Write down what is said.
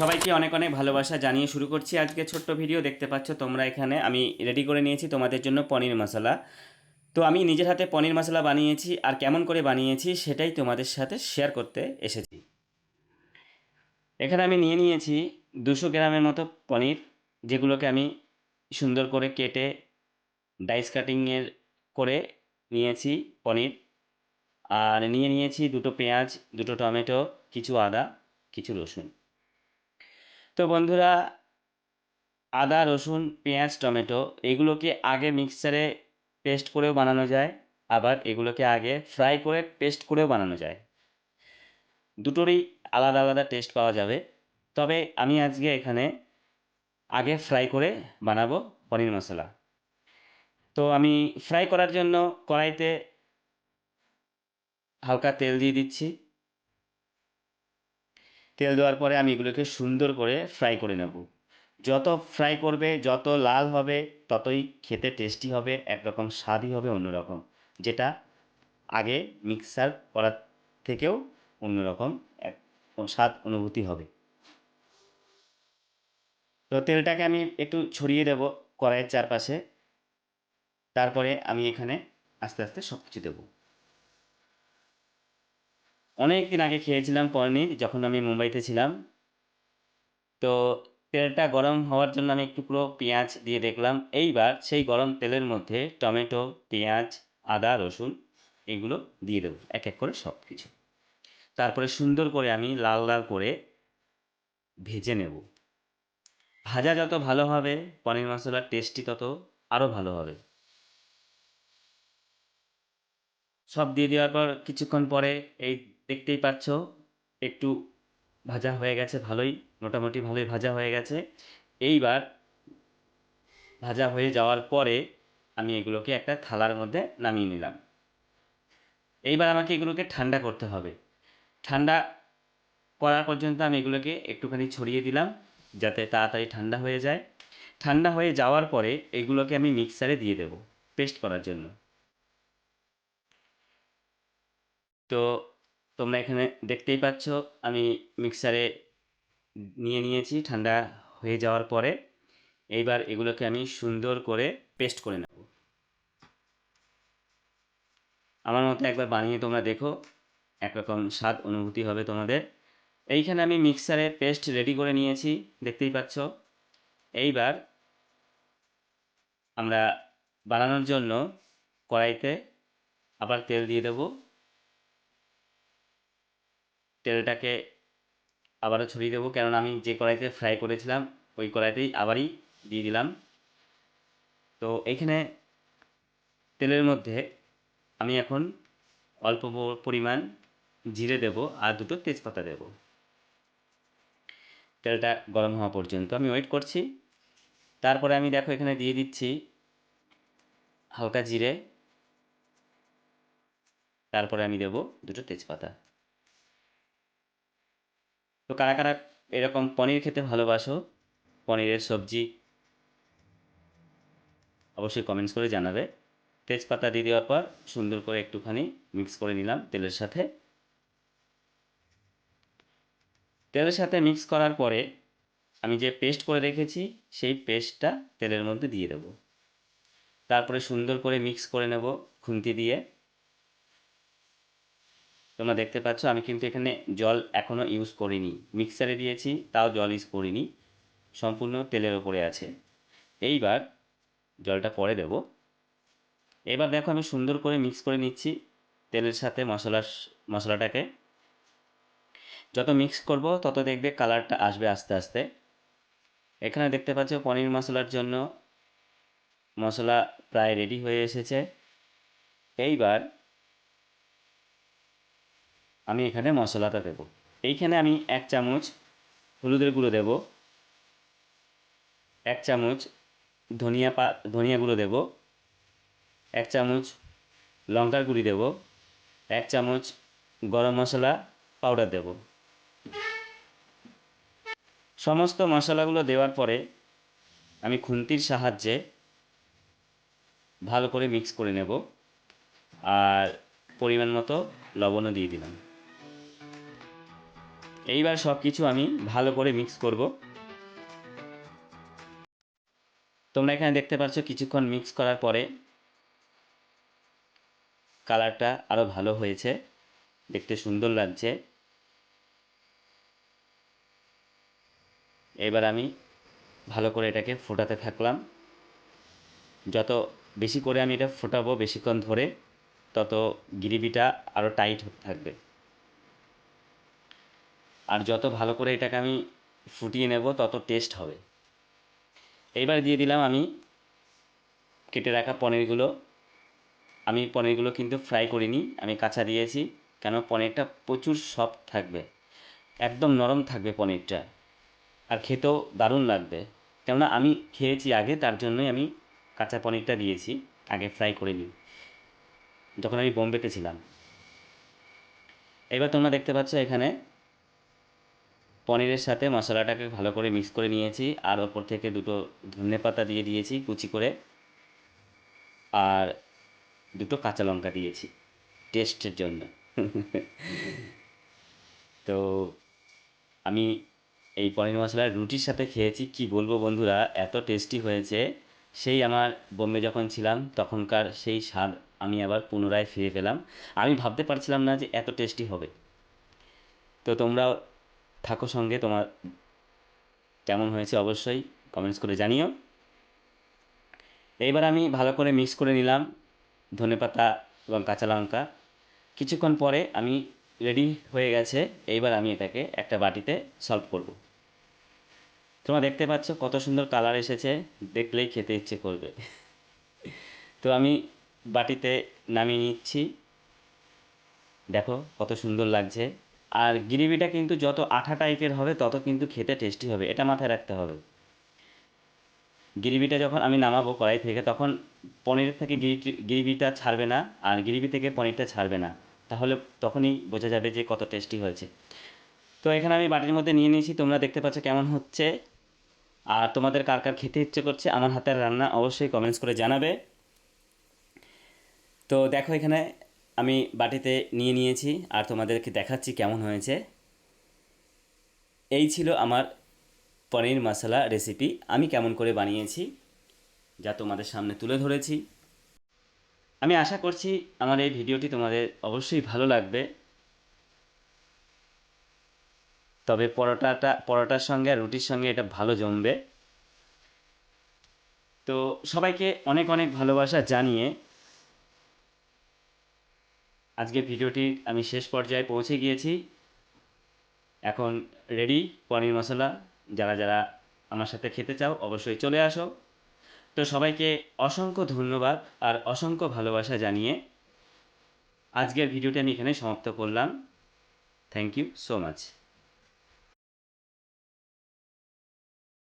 সবাইকে অনেক অনেক ভালোবাসা জানিয়ে শুরু করছি আজকে ছোট্ট ভিডিও। দেখতে পাচ্ছ তোমরা এখানে আমি রেডি করে নিয়েছি তোমাদের জন্য পনির মশলা। তো আমি নিজের হাতে পনির মশলা বানিয়েছি আর কেমন করে বানিয়েছি সেটাই তোমাদের সাথে শেয়ার করতে এসেছি। এখানে আমি নিয়ে নিয়েছি দুশো গ্রামের মতো পনির, যেগুলোকে আমি সুন্দর করে কেটে ডাইস কাটিংয়ের করে নিয়েছি পনির। আর নিয়ে নিয়েছি দুটো পেঁয়াজ, দুটো টমেটো, কিছু আদা, কিছু রসুন। তো বন্ধুরা, আদা, রসুন, পেঁয়াজ, টমেটো এগুলোকে আগে মিক্সারে পেস্ট করেও বানানো যায়। আবার এগুলোকে আগে ফ্রাই করে পেস্ট করেও বানানো যায়। দুটোরই আলাদা আলাদা টেস্ট পাওয়া যাবে। তবে আমি আজকে এখানে আগে ফ্রাই করে বানাবো পনির মশলা। তো আমি ফ্রাই করার জন্য কড়াইতে হালকা তেল দিয়ে দিচ্ছি। তেল দেওয়ার পরে আমি এগুলোকে সুন্দর করে ফ্রাই করে নেব। যত ফ্রাই করবে, যত লাল হবে, ততই খেতে টেস্টি হবে, একরকম স্বাদই হবে অন্যরকম। যেটা আগে মিক্সার করার থেকেও অন্যরকম এক, স্বাদ অনুভূতি হবে। তো তেলটাকে আমি একটু ছড়িয়ে দেব কড়াইয়ের চারপাশে। তারপরে আমি এখানে আস্তে আস্তে সব কিছু দেবো। অনেক দিন আগে খেয়েছিলাম পনির যখন আমি মুম্বাইতে ছিলাম। তো তেলটা গরম হওয়ার জন্য আমি একটু পুরো পেঁয়াজ দিয়ে দেখলাম। এইবার সেই গরম তেলের মধ্যে টমেটো, পেঁয়াজ, আদা, রসুন এগুলো দিয়ে দেবো, এক এক করে সব কিছু তারপরে সুন্দর করে আমি লাল লাল করে ভেজে নেব। ভাজা যত ভালো হবে, পনির মশলার টেস্টি তত আরও ভালো হবে। সব দিয়ে দেওয়ার পর কিছুক্ষণ পরে এই দেখতেই পাচ্ছ, একটু ভাজা হয়ে গেছে, ভালোই, মোটামুটি ভালোই ভাজা হয়ে গেছে। এইবার ভাজা হয়ে যাওয়ার পরে আমি এগুলোকে একটা থালার মধ্যে নামিয়ে নিলাম। এইবার আমাকে এগুলোকে ঠান্ডা করতে হবে। ঠান্ডা করার পর্যন্ত আমি এগুলোকে একটুখানি ছড়িয়ে দিলাম, যাতে তাড়াতাড়ি ঠান্ডা হয়ে যায়। ঠান্ডা হয়ে যাওয়ার পরে এগুলোকে আমি মিক্সারে দিয়ে দেবো, পেস্ট করার জন্য। তো তোমরা এখানে দেখতেই পাচ্ছ, আমি মিক্সারে নিয়ে নিয়েছি, ঠান্ডা হয়ে যাওয়ার পরে। এইবার এগুলোকে আমি সুন্দর করে পেস্ট করে নেব। আমার মতো একবার বানিয়ে তোমরা দেখো, একরকম স্বাদ অনুভূতি হবে তোমাদের। এইখানে আমি মিক্সারে পেস্ট রেডি করে নিয়েছি, দেখতেই পাচ্ছ। এইবার আমরা বানানোর জন্য কড়াইতে আবার তেল দিয়ে দেবো। তেলটাকে আবারও ছড়িয়ে দেবো, কেননা আমি যে কড়াইতে ফ্রাই করেছিলাম, ওই কড়াইতেই আবারই দিয়ে দিলাম। তো এইখানে তেলের মধ্যে আমি এখন অল্প পরিমাণ জিরে দেব আর দুটো তেজপাতা দেব। তেলটা গরম হওয়া পর্যন্ত আমি ওয়েট করছি। তারপরে আমি দেখো এখানে দিয়ে দিচ্ছি হালকা জিরে। তারপরে আমি দেব দুটো তেজপাতা। তো কারা কারা এরকম পনির খেতে ভালোবাসো? পনিরের সবজি অবশ্যই কমেন্টস করে জানাবে। তেজপাতা দিয়ে দেওয়ার পর সুন্দর করে একটুখানি মিক্স করে নিলাম তেলের সাথে। তেলের সাথে মিক্স করার পরে আমি যে পেস্ট করে রেখেছি, সেই পেস্টটা তেলের মধ্যে দিয়ে দেবো। তারপরে সুন্দর করে মিক্স করে নেব খুন্তি দিয়ে। তোমরা দেখতে পাচ্ছ, আমি কিন্তু এখানে জল এখনও ইউজ করিনি। মিক্সারে দিয়েছি, তাও জল ইউজ করিনি। সম্পূর্ণ তেলের ওপরে আছে। এইবার জলটা পরে দেব। এবার দেখো আমি সুন্দর করে মিক্স করে নিচ্ছি তেলের সাথে মশলার মশলাটাকে। যত মিক্স করব, তত দেখবে কালারটা আসবে আস্তে আস্তে। এখানে দেখতে পাচ্ছ, পনির মশলার জন্য মশলা প্রায় রেডি হয়ে এসেছে। এইবার আমি এখানে মশলাটা দেব। এইখানে আমি এক চামচ হলুদের গুঁড়ো দেব। এক চামচ ধনিয়া পা, ধনিয়া গুঁড়ো দেব। এক চামচ লঙ্কার গুঁড়ি দেব। এক চামচ গরম মশলা পাউডার দেব। সমস্ত মশলাগুলো দেওয়ার পরে আমি খুন্তির সাহায্যে ভালো করে মিক্স করে নেব। আর পরিমাণ মতো লবণও দিয়ে দিলাম। এইবার সব কিছু আমি ভালো করে মিক্স করব। তোমরা এখানে দেখতে পাচ্ছ কিছুক্ষণ মিক্স করার পরে কালারটা আরও ভালো হয়েছে। দেখতে সুন্দর লাগছে। এবার আমি ভালো করে এটাকে ফোটাতে থাকলাম। যত বেশি করে আমি এটা ফোটাবো বেশিক্ষণ ধরে, তত গ্রেভিটা আরও টাইট থাকবে। আর যত ভালো করে এটাকে আমি ফুটিয়ে নেব, তত টেস্ট হবে। এইবার দিয়ে দিলাম আমি কেটে রাখা পনিরগুলো। আমি পনিরগুলো কিন্তু ফ্রাই করিনি, আমি কাঁচা দিয়েছি, কেন পনিরটা প্রচুর সফট থাকবে, একদম নরম থাকবে পনিরটা, আর খেতেও দারুণ লাগবে। কেননা আমি খেয়েছি আগে, তার জন্যই আমি কাঁচা পনিরটা দিয়েছি, আগে ফ্রাই করে নিই। যখন আমি বোম্বেতে ছিলাম। এবার তোমরা দেখতে পাচ্ছ এখানে পনিরের সাথে মশলাটাকে ভালো করে মিক্স করে নিয়েছি। আর ওপর থেকে দুটো ধনে পাতা দিয়ে দিয়েছি, কুচি করে। আর দুটো কাঁচা লঙ্কা দিয়েছি, টেস্টের জন্য। তো আমি এই পনির মশলার রুটির সাথে খেয়েছি, কি বলব বন্ধুরা, এত টেস্টি হয়েছে। সেই আমার বোম্বে যখন ছিলাম, তখনকার সেই স্বাদ আমি আবার পুনরায় ফিরে পেলাম। আমি ভাবতে পারছিলাম না যে এত টেস্টি হবে। তো তোমরাও থাকো সঙ্গে, তোমার কেমন হয়েছে অবশ্যই কমেন্টস করে জানিও। এইবার আমি ভালো করে মিক্স করে নিলাম ধনেপাতা এবং কাঁচা লঙ্কা। কিছুক্ষণ পরে আমি রেডি হয়ে গেছে, এইবার আমি এটাকে একটা বাটিতে সলভ করব। তোমরা দেখতে পাচ্ছ কত সুন্দর কালার এসেছে, দেখলেই খেতে ইচ্ছে করবে। তো আমি বাটিতে নামিয়ে নিচ্ছি। দেখো কত সুন্দর লাগছে। আর গ্রেভিটা কিন্তু যত আঠা টাইপের হবে, তত কিন্তু খেতে টেস্টি হবে। এটা মাথায় রাখতে হবে। গ্রেভিটা যখন আমি নামাবো কড়াই থেকে, তখন পনির থেকে গ্রেভিটা ছাড়বে না, আর গ্রেভি থেকে পনিরটা ছাড়বে না। তাহলে তখনই বোঝা যাবে যে কত টেস্টি হয়েছে। তো এখানে আমি বাটির মধ্যে নিয়ে নিয়েছি, তোমরা দেখতে পাচ্ছ কেমন হচ্ছে। আর তোমাদের কার কার খেতে ইচ্ছে করছে, আমার হাতের রান্না অবশ্যই কমেন্টস করে জানাবে। তো দেখো এখানে আমি বাটিতে নিয়ে নিয়েছি আর তোমাদেরকে দেখাচ্ছি কেমন হয়েছে। এই ছিল আমার পনির মশলা রেসিপি আমি কেমন করে বানিয়েছি যা তোমাদের সামনে তুলে ধরেছি। আমি আশা করছি আমার এই ভিডিওটি তোমাদের অবশ্যই ভালো লাগবে। তবে পরোটাটা, পরোটার সঙ্গে আর রুটির সঙ্গে এটা ভালো জমবে। তো সবাইকে অনেক অনেক ভালোবাসা জানিয়ে আজকে ভিডিওটি আমি শেষ পর্যায়ে পৌঁছে গিয়েছি। এখন রেডি পনির মশলা, যারা যারা আমার সাথে খেতে চাও অবশ্যই চলে আসো। তো সবাইকে অসংখ্য ধন্যবাদ আর অসংখ্য ভালোবাসা জানিয়ে আজকের ভিডিওটি আমি এখানে সমাপ্ত করলাম। Thank you so much